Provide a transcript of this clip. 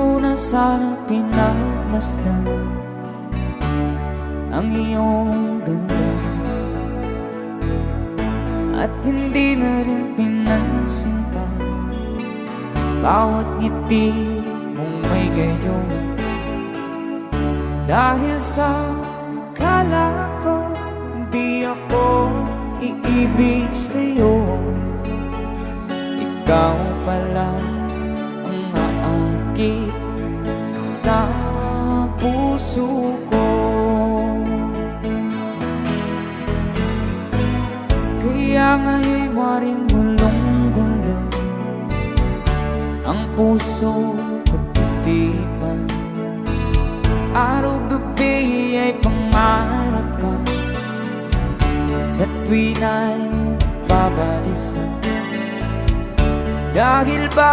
ko na sana pinagmasdan Ang iyong ganda. At hindi na rin pinansin pa Bawat ngiti mong may gayon. Dahil sa kala ko Di ako iibig sa'yo. Ikaw pala aakit sa puso ko. Kaya nga'y waring gulong-gulo Ang puso at isipan. Araw-gabi ay pangarap ka At sa tuwin ay babalisan. Dahil ba